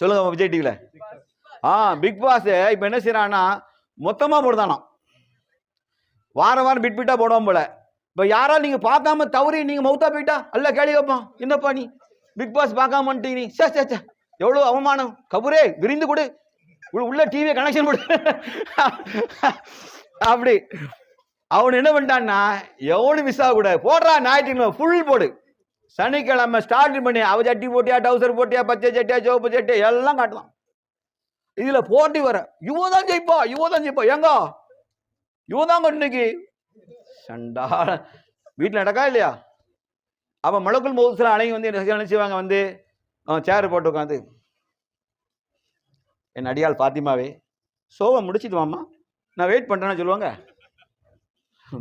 சொல்லுங்க விஜய் டிவில. ஆ big pass இப்போ என்ன செய்யறான்னா மொத்தமா போடுதானா வாரம் வாரம் பிட் பிட்டா போடுவோம் போல. இப்போ யாரா நீங்க பார்க்காம தவறி நீங்க மௌத்தா போயிட்டா அல்ல கேள்வி கேட்பான் என்னப்பா நீ? பிக் பாஸ் பார்க்காம வந்துட்டீங்க நீ. சே சே சே எவ்வளவு அவமானம். கபூரே விரிந்து கொடு. உள்ள- டிவியை கனெக்ஷன் கொடு அப்படி. அவன் என்ன பண்ணிட்டான்னா எவனு மிஸ் ஆகக்கூடாது. போடுறா ஞாயிற்றுக்கிழமை ஃபுல் போடு. சனிக்கிழமை ஸ்டார்ட் பண்ணி அவ சட்டி போட்டியா டவுசர் போட்டியா பச்சை சட்டியா சிவப்பு சட்டியா எல்லாம் காட்டலாம். இதுல போட்டி வர இவதான் ஜெயிப்பா இவதான் ஜெயிப்பா. எங்க இவ இன்னைக்கு? சண்டா. வீட்டில் நடக்கா இல்லையா? அப்ப மலக்குள் மௌசில் அணைங்க வந்து என்ன செய்வாங்க வந்து? சேர் போட்டு உட்காந்து என் அடியாள் பாத்திமாவே சோவை முடிச்சிட்டு வாமா நான் வெயிட் பண்றேன்னு சொல்லுவாங்க.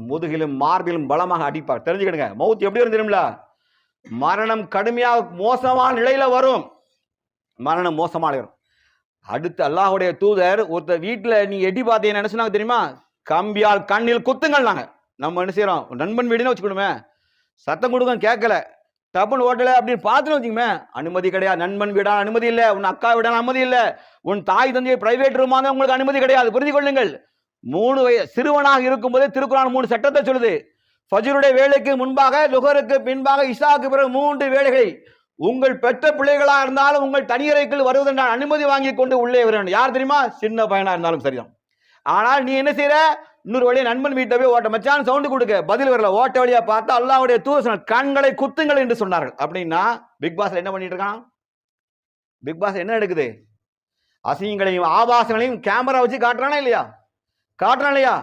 முதுகிலும் மார்பிலும் பலமாக அடிப்பார். தெரிஞ்சுக்கிடுங்க. மவுத் எப்படி இருந்துடும்ல மரணம் கடுமையாக மோசமான நிலையில வரும். மரணம் மோசமாக வரும். அடுத்து அல்லாஹுடைய தூதர் ஒருத்தர் வீட்டில் நீ எட்டி பார்த்தீங்கன்னு என்ன சொன்னாங்க தெரியுமா? கம்பியால் கண்ணில் குத்துங்கள் நாங்கள் நம்ம என்ன செய்கிறோம் நண்பன் வீடுன்னு வச்சுக்கணுமே. சத்தம் கொடுங்க கேட்கல. டப்புன்னு ஓட்டலை அப்படின்னு பார்த்துன்னு வச்சுக்கோமே. அனுமதி கிடையாது. நண்பன் வீடா அனுமதி இல்லை. உன் அக்கா வீடா அனுமதி இல்லை. உன் தாய் தந்தையை பிரைவேட் ரூமா உங்களுக்கு அனுமதி கிடையாது. புரிந்து கொள்ளுங்கள். மூணு வய சிறுவனாக இருக்கும்போதே திருக்குறான் மூணு சட்டத்தை சொல்லுது. ஃபஜ்ருடைய வேலைக்கு முன்பாக லுகருக்கு பின்பாக இஷாவுக்கு பிறகு மூன்று வேலைகளை. உங்கள் பெற்ற பிள்ளைகளாக இருந்தாலும் உங்கள் தனியறைக்குள் நான் அனுமதி வாங்கி கொண்டு உள்ளே வரணும் யார் தெரியுமா? சின்ன பையனாக இருந்தாலும் சரிதான். ஆனால் நீ என்ன செய்யற இன்னொரு வழியை நண்பன் வீட்டை போய் ஓட்ட மச்சான் சவுண்டு கொடுக்க. பதில் வரல. ஓட்ட வழியாக பார்த்தா அல்லாவுடைய தூசன் கண்களை குத்துங்கள் என்று சொன்னார்கள். அப்படின்னா பிக் பாஸ் என்ன பண்ணிட்டு இருக்கான்? பிக் பாஸ் என்ன எடுக்குது? அசிங்கங்களையும் ஆபாசங்களையும் கேமரா வச்சு காட்டுறானா இல்லையா? காட்டுறான் இல்லையா?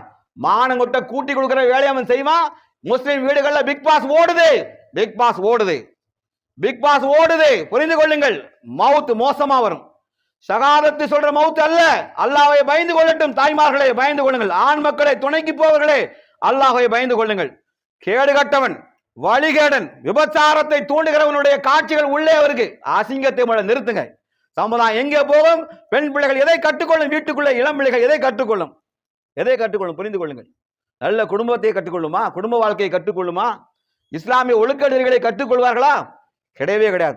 மானங்கொட்ட கூட்டி கொடுக்குற வேலையை அவன் செய்வான். முஸ்லிம் வீடுகள்ல பிக் பாஸ் ஓடுது. பிக் பாஸ் ஓடுது. பிக் பாஸ் ஓடுது. புரிந்து கொள்ளுங்கள். மவுத் மோசமா வரும். சகாதத்து சொல்ற மவுத் அல்ல. அல்லாவை பயந்து கொள்ளட்டும். தாய்மார்களே பயந்து கொள்ளுங்கள். ஆண் மக்களை துணைக்கு போவர்களே அல்லாஹை பயந்து கொள்ளுங்கள். கேடு கட்டவன் வழிகேடன் விபச்சாரத்தை தூண்டுகிறவனுடைய காட்சிகள் உள்ளே வருது. அசிங்கத்தை மழை நிறுத்துங்க. சமுதாயம் எங்கே போகும்? பெண் பிள்ளைகள் எதை கற்றுக்கொள்ளும்? வீட்டுக்குள்ள இளம் பிள்ளைகள் எதை கற்றுக்கொள்ளும்? எதை கற்றுக்கொள்ளும்? புரிந்து கொள்ளுங்கள். நல்ல குடும்பத்தை கற்றுக்கொள்ளுமா? குடும்ப வாழ்க்கையை கற்றுக்கொள்ளுமா? இஸ்லாமிய ஒழுக்க கற்றுக்கொள்வார்களா? கிடையவே கிடையாது.